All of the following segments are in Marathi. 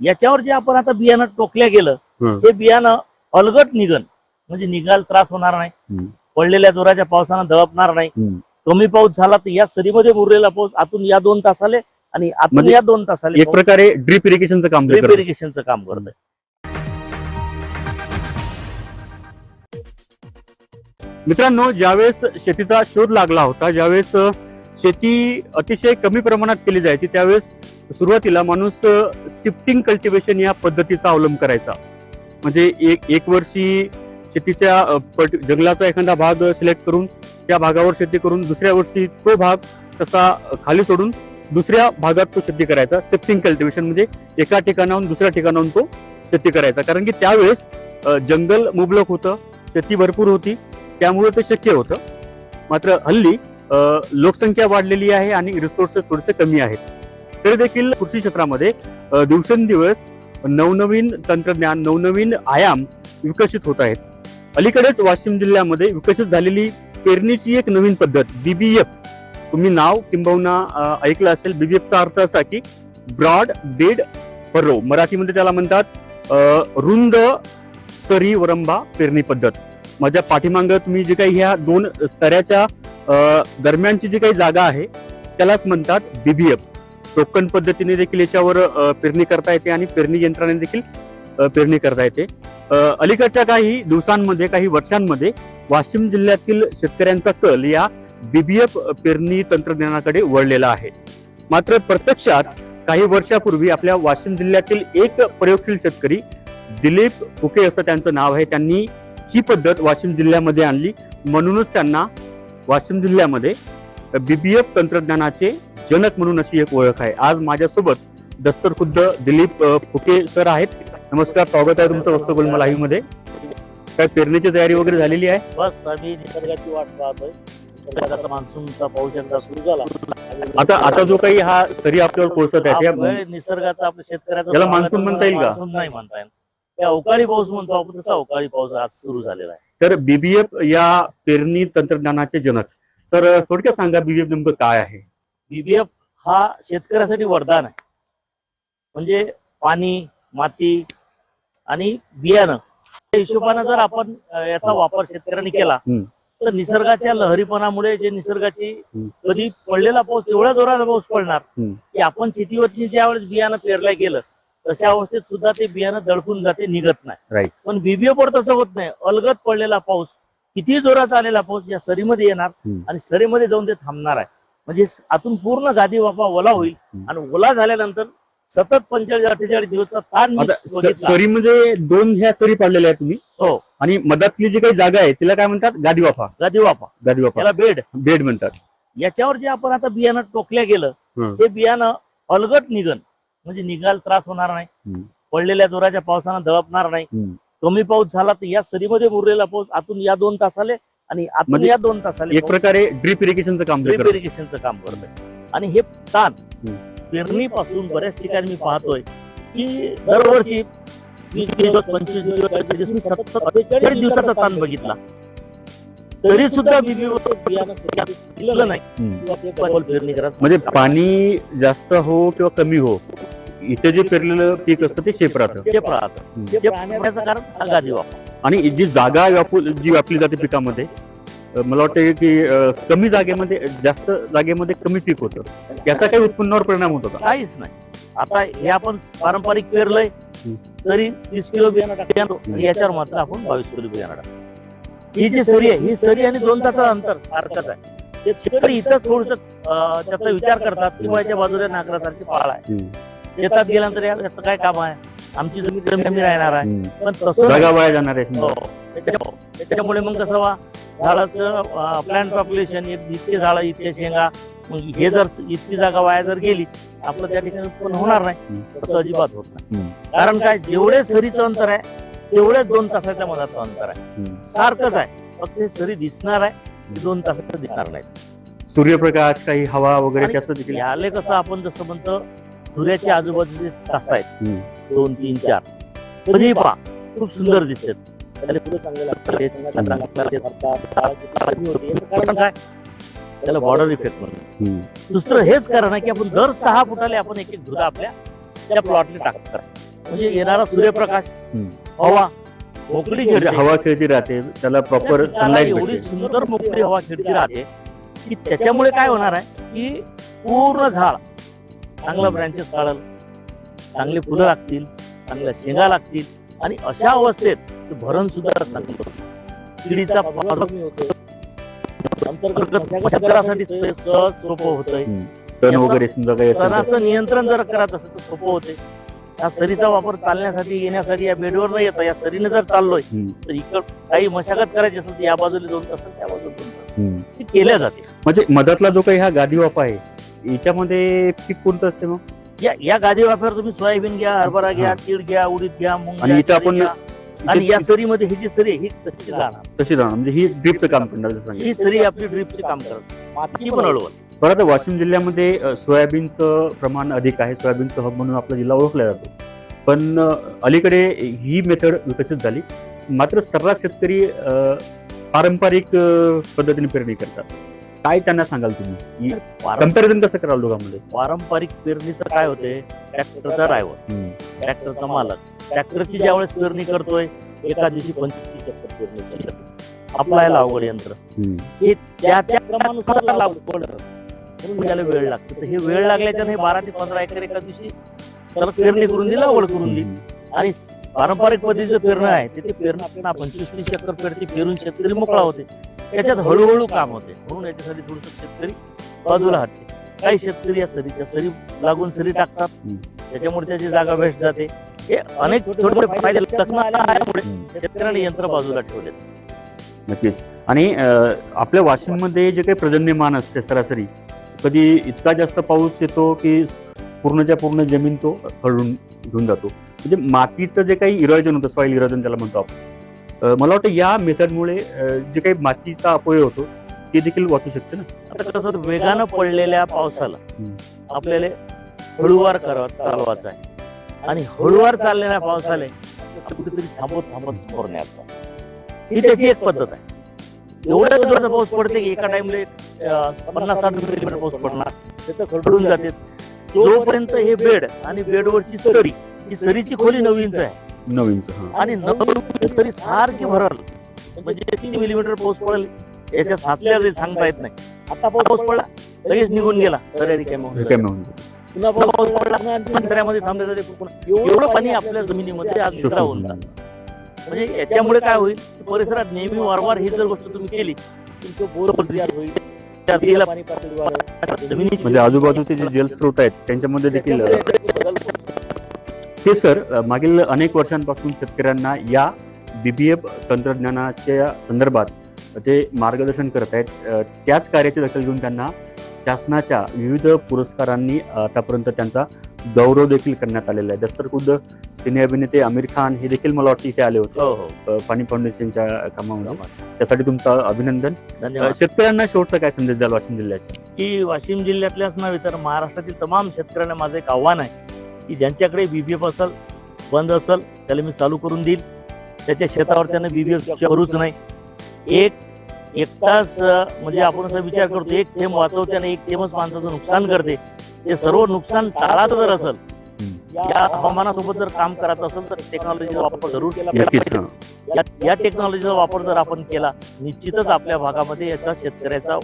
याच्यावर जे आपण आता बियाणं टोकल्या गेलं. ते बियाणं अलगट निघन म्हणजे निघायला त्रास होणार नाही. पडलेल्या जोराच्या पावसानं दळपणार नाही. कमी पाऊस झाला तर या सरीमध्ये मुरलेला पाऊस आतून या दोन तासाले आणि आतून म्हणजे या दोन तासाले एक प्रकारे ड्रीप इरिगेशनचं काम ड्रिप करतं. इरिगेशनचं काम करतंय मित्रांनो ज्यावेळेस शेतीचा शोध लागला होता ज्यावेळेस शेती अतिशय कमी प्रमाणात केली जायची. त्यावेळेस सुरुवातीला माणूस शिफ्टिंग कल्टिवेशन या पद्धतीचा अवलंब करायचा. म्हणजे एक एक वर्षी शेतीच्या पट- जंगलाचा एखादा भाग सिलेक्ट करून त्या भागावर शेती करून दुसऱ्या वर्षी तो भाग तसा खाली सोडून दुसऱ्या भागात तो शेती करायचा. शिफ्टिंग कल्टिवेशन म्हणजे एका ठिकाणाहून दुसऱ्या ठिकाणाहून तो शेती करायचा. कारण की त्यावेळेस जंगल मुबलक होतं शेती भरपूर होती त्यामुळे ते शक्य होतं. मात्र हल्ली लोकसंख्या वाढलेली आहे आणि रिसोर्सेस थोडेसे कमी आहेत. तरी देखील कृषी क्षेत्रामध्ये दिवसेंदिवस नवनवीन तंत्रज्ञान नवनवीन आयाम विकसित होत आहेत. अलीकडेच वाशिम जिल्ह्यामध्ये विकसित झालेली पेरणीची एक नवीन पद्धत बीबीएफ तुम्ही नाव किंबहुना ऐकलं असेल बीबीएफचा अर्थ असा की ब्रॉड बेड फरो मराठीमध्ये त्याला म्हणतात रुंद सरी वरंबा पेरणी पद्धत. माझ्या पाठीमागं तुम्ही जे काही ह्या दोन सऱ्याच्या दरम्यानची जी काही जागा आहे त्यालाच म्हणतात बीबीएफ टोकन पद्धतीने देखील याच्यावर पेरणी करता येते आणि पेरणी यंत्राने देखील पेरणी करता येते. अलीकडच्या काही दिवसांमध्ये काही वर्षांमध्ये वाशिम जिल्ह्यातील शेतकऱ्यांचा कल या बीबीएफ पेरणी तंत्रज्ञानाकडे वळलेला आहे. मात्र प्रत्यक्षात काही वर्षापूर्वी आपल्या वाशिम जिल्ह्यातील एक प्रयोगशील शेतकरी दिलीप फुके असं त्यांचं नाव आहे त्यांनी ही पद्धत वाशिम जिल्ह्यामध्ये आणली. म्हणूनच त्यांना वाशिम जिल्ह्यामध्ये बीबीएफ तंत्रज्ञानाचे जनक म्हणून अशी एक ओळख आहे. आज माझ्यासोबत दस्तर खुद्द दिलीप फुके सर आहेत. नमस्कार स्वागत आहे तुमचं वस्तू लाईव्हमध्ये. काय पेरणीची तयारी वगैरे झालेली आहे? बस आम्ही निसर्गाची वाट पाहतोय. निसर्गाचा मान्सूनचा पाऊस एकदा सुरू झाला. आता आता जो काही हा सरी आपल्यावर आहे त्या निसर्गाचा आपल्या शेतकऱ्याचा याला मान्सून म्हणता येईल का? मान्सून नाही म्हणता येईल अवकाळी पाऊस म्हणतो आपण तसा अवकाळी पाऊस आज सुरू झालेला आहे तर बीबीएफ या पेरणी तंत्रज्ञानाचे जनक सर थोडक्यात सांगा बीबीएफ नेमकं काय आहे बीबीएफ हा शेतकऱ्यासाठी वरदान आहे म्हणजे पाणी माती आणि बियाणं त्या हिशोबानं जर आपण याचा वापर शेतकऱ्यांनी केला. तर निसर्गाच्या लहरीपणामुळे जे निसर्गाची. कधी पडलेला पाऊस एवढ्या जोराचा पाऊस पडणार. की आपण शेतीवरती ज्या वेळेस बियाणं पेरल्या गेलं तशा अवस्थेत सुद्धा ते बियाणं दडपून जाते निघत नाही. पण बीबीएफ वर तसं होत नाही. अलगत पडलेला पाऊस किती जोराचा आलेला पाऊस या सरीमध्ये येणार. आणि सरीमध्ये जाऊन ते थांबणार आहे. म्हणजे आतून पूर्ण गादी वापा ओला होईल. आणि ओला झाल्यानंतर सतत पंचेचाळीस अठ्ठेचाळीस दिवसचा ताण. सरीमध्ये दोन ह्या सरी पडलेल्या आहेत तुम्ही. हो. आणि मधातली जी काही जागा आहे तिला काय म्हणतात? गादी वाफा. गादी वापा गादी वाफा. त्याला बेड. बेड म्हणतात. याच्यावर जे आपण आता बियाणं टोकल्या गेलं. ते बियाणं अलगट निघन. म्हणजे निघायला त्रास होणार नाही. पडलेल्या जोराच्या पावसानं दळपणार नाही. कमी पाऊस झाला तर या सरीमध्ये मुरलेला पाऊस आतून या दोन तासाले आणि आतून म्हणजे या दोन तासाले एक प्रकारे ड्रीप इरिगेशनचं काम ड्रिप करतं. इरिगेशनचं काम करतोय आणि हे ताण. पेरणीपासून बऱ्याच ठिकाणी मी पाहतोय की दरवर्षी पंचवीस दिवस सतत दिवसाचा ताण बघितला तरी सुद्धा म्हणजे पाणी जास्त हो किंवा कमी हो इथे जे पेरलेलं पीक असतं ते शेप राहतं. शेप राहतं. शेप कारण आणि जी जागा व्यापू जी व्यापली जाते पिकामध्ये मला वाटतं की कमी जागेमध्ये जास्त जागेमध्ये कमी पीक होतं. याचा काही उत्पन्नावर परिणाम होतो का काहीच नाही. आता हे आपण पारंपरिक पेरलंय. तरी तीस किलो बियाणं टाकतो. याच्यावर मात्र आपण बावीस किलो बियाणं टाकतो. ही जी सरी आहे ही सरी आणि दोन तासाचं अंतर सारखंच आहे ते शेतकरी इथंच थोडस त्याचा विचार करतात की बायच्या बाजूला नागरासारखी पाळ आहे. शेतात गेल्यानंतर याचं काय काम आहे आमची जमीन कमी राहणार आहे. पण तसं. वाया जाणार आहे हो. त्याच्यामुळे मग कसं वा झाडाचं प्लांट पॉप्युलेशन इतके झाडं इतके शेंगा मग हे जर इतकी जागा वाया जर गेली आपलं त्या ठिकाणी उत्पन्न होणार नाही. तसं अजिबात होत नाही. कारण काय जेवढे सरीचं अंतर आहे तेवढेच दोन तासाच्या मधाचं अंतर आहे. सारखंच आहे. फक्त हे सरी दिसणार आहे. दोन तासाचं दिसणार नाही सूर्यप्रकाश काही हवा वगैरे आणि त्याचं देखील याले कसं आपण जसं म्हणतो सूर्याचे आजूबाजूचे तास आहेत. दोन तीन चार. कधी पहा खूप सुंदर दिसतात. त्याला काय बॉर्डर इफेक्ट म्हणून. दुसरं हेच कारण आहे की आपण दर सहा फुटाले आपण एक एक धुरा आपल्या त्या प्लॉटने टाकतो म्हणजे येणारा सूर्यप्रकाश. हवा मोकळी खेळते हवा खेळती राहते त्याला त्या प्रॉपर सनलाईट एवढी सुंदर मोकळी हवा खेळती राहते की त्याच्यामुळे काय होणार आहे की पूर्ण झाड चांगलं ब्रँचेस काढल चांगली फुलं लागतील चांगल्या शेंगा लागतील आणि अशा अवस्थेत ते भरण सुद्धा चांगलं होतं. किडीचा मशागतीसाठी सहज सोपं होतंय. तण याचा- वगैरे समजा काही असेल तर. तणाचं नियंत्रण जर करायचं असेल तर सोपं होते या सरीचा वापर चालण्यासाठी येण्यासाठी या बेडवर न येता या सरीने जर चाललोय तर इकडं काही मशागत करायची असेल तर या बाजूला दोन तास त्या बाजूला दोन तास. ती केल्या जाते म्हणजे मधातला जो काही हा गादी वापा आहे याच्यामध्ये पीक कोणतं असते मग या या गादी वापर तुम्ही सोयाबीन घ्या हरभरा घ्या. तीळ घ्या उडीद घ्या मूग आणि घ्या, इथं आपण-. आणि या सरीमध्ये ही जी सरी आहे, ही तशी जाणार तशी जाणार म्हणजे ही ड्रिपचं काम करणार. ही सरी आपली ड्रिपचे काम करत माती पण अळवल परत वाशिम जिल्ह्यामध्ये अ, सोयाबीनचं प्रमाण अधिक आहे. सोयाबीनचं हब म्हणून आपला जिल्हा ओळखला जातो. पण अ, अलीकडे ही मेथड विकसित झाली. मात्र सर्रास शेतकरी अ, पारंपरिक अ, पद्धतीने पेरणी करतात. काय त्यांना सांगाल तुम्ही? कंपॅरिझन कसं कराल दोघांमध्ये? पारंपरिक पेरणीचं काय होते? ट्रॅक्टरचा ड्रायव्हर. ट्रॅक्टरचा मालक. ट्रॅक्टरची ज्यावेळेस पेरणी करतोय एका दिवशी पंचवीस पेरणी. आपला यंत्र. हे त्या त्या क्रमानुसार लागवड म्हणून त्याला वेळ लागतो. तर हे वेळ लागल्याच्या नाही बारा ते पंधरा एकर एका दिवशी त्याला पेरणी करून दिली लागवड करून दिली. आणि पारंपरिक पद्धतीचं पेरणं आहे ते ते पेरणं आपल्याला पंचवीस तीस एकर पेरती पेरून शेतकरी मोकळा होते. त्याच्यात हळूहळू काम होते. म्हणून याच्यासाठी थोडस शेतकरी बाजूला हटते काही शेतकरी या सरीच्या सरी लागून सरी टाकतात. त्याच्यामुळे त्याची जागा वेस्ट जाते. हे अनेक छोटे फायदे तक्रामुळे शेतकऱ्याने यंत्र बाजूला ठेवले नक्कीच आणि आपल्या वाशिममध्ये जे काही पर्जन्यमान असते सरासरी कधी इतका जास्त पाऊस येतो की पूर्णच्या पूर्ण जमीन तो खळून घेऊन जातो म्हणजे मातीचं जे काही इरोजन होतं सॉईल इरोजन त्याला म्हणतो आपण मला वाटतं या मेथडमुळे जे काही मातीचा अपव्यय होतो ते देखील वाचू शकते ना आता कसं वेगानं पडलेल्या पावसाला. आपल्याला हळूवार करत चालवायचा आहे आणि हळूवार चाललेल्या पावसाला कुठेतरी थांबत समोर न्यायचं. ही त्याची एक पद्धत आहे. एवढ्या जोराचा पाऊस पडते की एका टाइमला पन्नास साठ मिलीमीटर पाऊस पडणार. त्याचं खडून जाते. जोपर्यंत हे बेड आणि बेडवरची सरी ही सरीची खोली नऊ इंच आहे हां. आणि नऊ इंच सरी सारखी भरल म्हणजे किती मिलीमीटर पाऊस पडेल याच्यात साचल्या जाईल सांगता येत नाही. आता पाऊस पडला लगेच निघून गेला सऱ्या होऊन. पुन्हा पाऊस पडला सऱ्यामध्ये थांबले एवढं पाणी आपल्या जमिनीमध्ये आज विसरा होऊन जातं म्हणजे याच्यामुळे काय होईल? की परिसरात नेहमी वारंवार ही जर गोष्ट तुम्ही केली म्हणजे आजूबाजूचे जे जलस्रोत आहेत त्यांच्यामध्ये देखील हे सर मागील अनेक वर्षांपासून शेतकऱ्यांना या बीबीएफ तंत्रज्ञानाच्या संदर्भात ते मार्गदर्शन करत आहेत. त्याच कार्याची दखल घेऊन त्यांना शासनाच्या विविध पुरस्कारांनी आतापर्यंत त्यांचा गौरव देखील करण्यात आलेला आहे. जसं तर खुद्द सिने अभिनेते आमिर खान हे देखील मला वाटतं इथे आले होते. हो हो. पाणी फाउंडेशनच्या कामामध्ये. त्यासाठी तुमचं अभिनंदन. शेतकऱ्यांना शेवटचा काय संदेश द्याल वाशिम जिल्ह्याचा? की वाशिम जिल्ह्यातल्याच नव्हे तर महाराष्ट्रातील तमाम शेतकऱ्यांना माझं एक आव्हान आहे की ज्यांच्याकडे बीबीएफ असेल बंद असेल त्याला मी चालू करून देईल. त्याच्या शेतावर त्यानं बीबीएफ करूच नाही. एक एकटाच म्हणजे आपण असा विचार करतो एक थेंब वाचवते आणि एक थेंबच माणसाचं नुकसान करते. ते सर्व नुकसान टाळायचं जर असेल या हवामानासोबत जर काम करायचं असेल तर टेक्नॉलॉजीचा वापर जरूर केला पाहिजे. हां. या- टेक्नॉलॉजीचा वापर जर आपण केला निश्चितच आपल्या भागामध्ये याचा शेतकऱ्याचा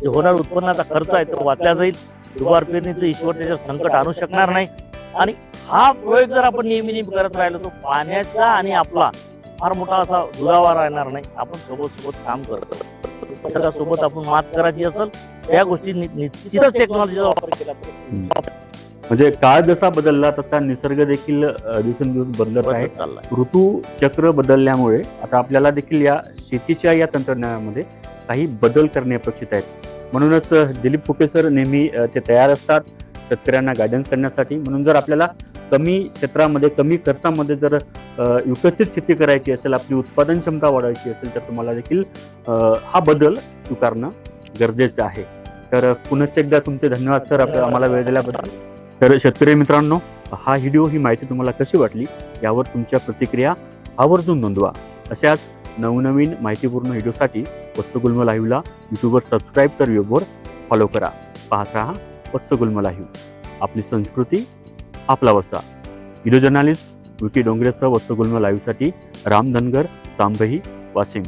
जे होणार उत्पन्नाचा खर्च आहे तो वाचला जाईल दुबार पेरणीचं ईश्वर त्याच्यावर संकट आणू शकणार नाही आणि हा प्रयोग जर आपण नेहमी नेहमी करत राहिलो तो पाण्याचा आणि आपला फार मोठा असा दुरावा राहणार नाही आपण सोबत सोबत काम करतो निसर्गासोबत आपण मात करायची असेल या गोष्टी निश्चितच टेक्नॉलॉजीचा वापर केला म्हणजे काळ जसा बदलला तसा निसर्ग देखील दिवसेंदिवस बदलत आहे. ऋतू चक्र बदलल्यामुळे आता आपल्याला देखील या शेतीच्या या तंत्रज्ञानामध्ये काही बदल करणे अपेक्षित आहेत. म्हणूनच दिलीप फुके सर नेहमी ते तयार असतात. शेतकऱ्यांना गायडन्स करण्यासाठी. म्हणून जर आपल्याला कमी क्षेत्रामध्ये कमी खर्चामध्ये जर विकसित शेती करायची असेल आपली उत्पादन क्षमता वाढवायची असेल तर तुम्हाला देखील हा बदल स्वीकारणं गरजेचं आहे. तर पुनश्च एकदा तुमचे धन्यवाद सर. आपल्या आम्हाला वेळ दिल्याबद्दल. तर शेतकरी मित्रांनो हा व्हिडिओ ही माहिती तुम्हाला कशी वाटली? यावर तुमच्या प्रतिक्रिया आवर्जून नोंदवा. अशाच नवनवीन माहितीपूर्ण व्हिडिओसाठी वत्सगुल्म लाईव्हला यूट्यूबवर सबस्क्राईब तर वेबवर फॉलो करा. पाहत राहा वत्सगुल्म लाईव्ह. आपली संस्कृती आपला वसा. व्हिडिओ जर्नालिस्ट विकी डोंगरेसह वत्सगुल्म लाईव्हसाठी राम धनगर सांभही वाशिम.